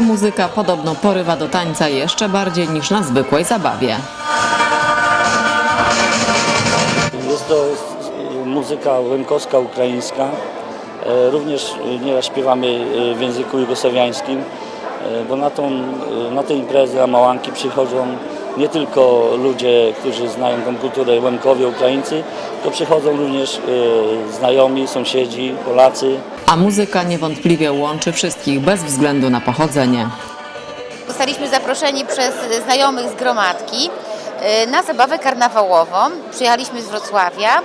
muzyka podobno porywa do tańca jeszcze bardziej niż na zwykłej zabawie. Jest to muzyka łemkowska, ukraińska. E, Również y, nieraz śpiewamy y, w języku jugosławiańskim, e, bo na, tą, na te imprezy, na małanki przychodzą nie tylko ludzie, którzy znają tą kulturę Łemkowie, Ukraińcy, to przychodzą również y, znajomi, sąsiedzi, Polacy. A muzyka niewątpliwie łączy wszystkich bez względu na pochodzenie. Zostaliśmy zaproszeni przez znajomych z gromadki y, na zabawę karnawałową. Przyjechaliśmy z Wrocławia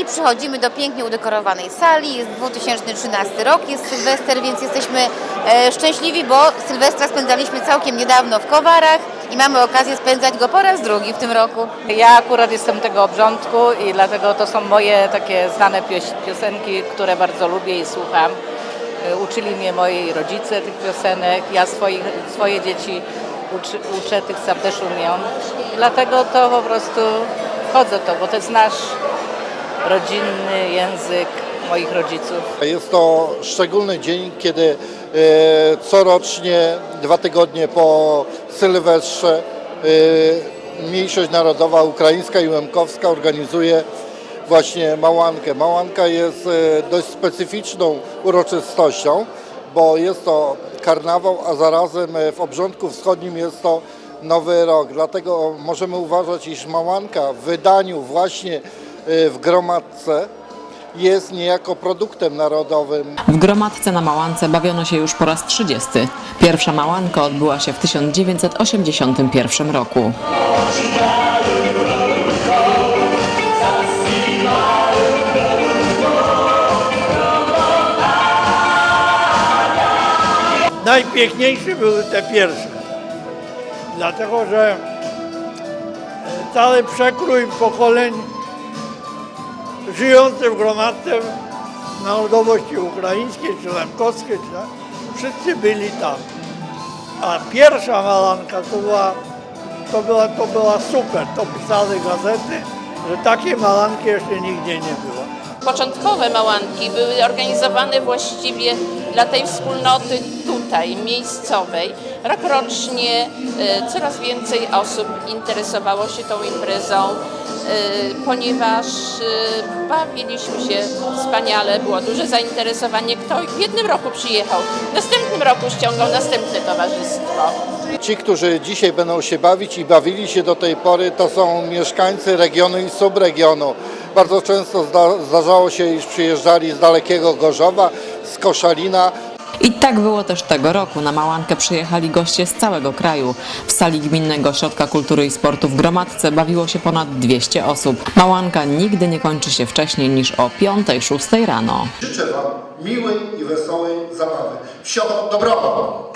i przychodzimy do pięknie udekorowanej sali. Jest 2013 rok, jest Sylwester, więc jesteśmy e, szczęśliwi, bo Sylwestra spędzaliśmy całkiem niedawno w Kowarach i mamy okazję spędzać go po raz drugi w tym roku. Ja akurat jestem tego obrządku i dlatego to są moje takie znane piosenki, które bardzo lubię i słucham. Y, Uczyli mnie moi rodzice tych piosenek, ja swoich, swoje dzieci uczy, uczę, tych sam też umiem. Dlatego to po prostu wchodzę to, bo to jest nasz rodzinny język moich rodziców. Jest to szczególny dzień, kiedy e, corocznie, dwa tygodnie po Sylwestrze, e, mniejszość narodowa ukraińska i łemkowska organizuje właśnie Małankę. Małanka jest e, dość specyficzną uroczystością, bo jest to karnawał, a zarazem w obrządku wschodnim jest to Nowy Rok. Dlatego możemy uważać, iż Małanka w wydaniu właśnie w gromadce jest niejako produktem narodowym. W gromadce na Małance bawiono się już po raz 30. Pierwsza Małanka odbyła się w 1981 roku. Najpiękniejsze były te pierwsze. Dlatego, że cały przekrój pokoleń żyjących w gromadce narodowości ukraińskiej czy lemkowskiej, czy tak, wszyscy byli tam. A pierwsza malanka to była, to była, to była super. To pisały gazety, że takiej malanki jeszcze nigdzie nie było. Początkowe małanki były organizowane właściwie dla tej wspólnoty tutaj, miejscowej. Rokrocznie e, coraz więcej osób interesowało się tą imprezą, ponieważ e, bawiliśmy się wspaniale, było duże zainteresowanie. Kto w jednym roku przyjechał, w następnym roku ściągał następne towarzystwo. Ci, którzy dzisiaj będą się bawić i bawili się do tej pory, to są mieszkańcy regionu i subregionu. Bardzo często zda- zdarzało się, iż przyjeżdżali z dalekiego Gorzowa, z Koszalina, I tak było też tego roku. Na Małankę przyjechali goście z całego kraju. W sali Gminnego Ośrodka Kultury i Sportu w Gromadce bawiło się ponad 200 osób. Małanka nigdy nie kończy się wcześniej niż o 5-6 rano. Życzę Wam miłej i wesołej zabawy. Wsio dobrego!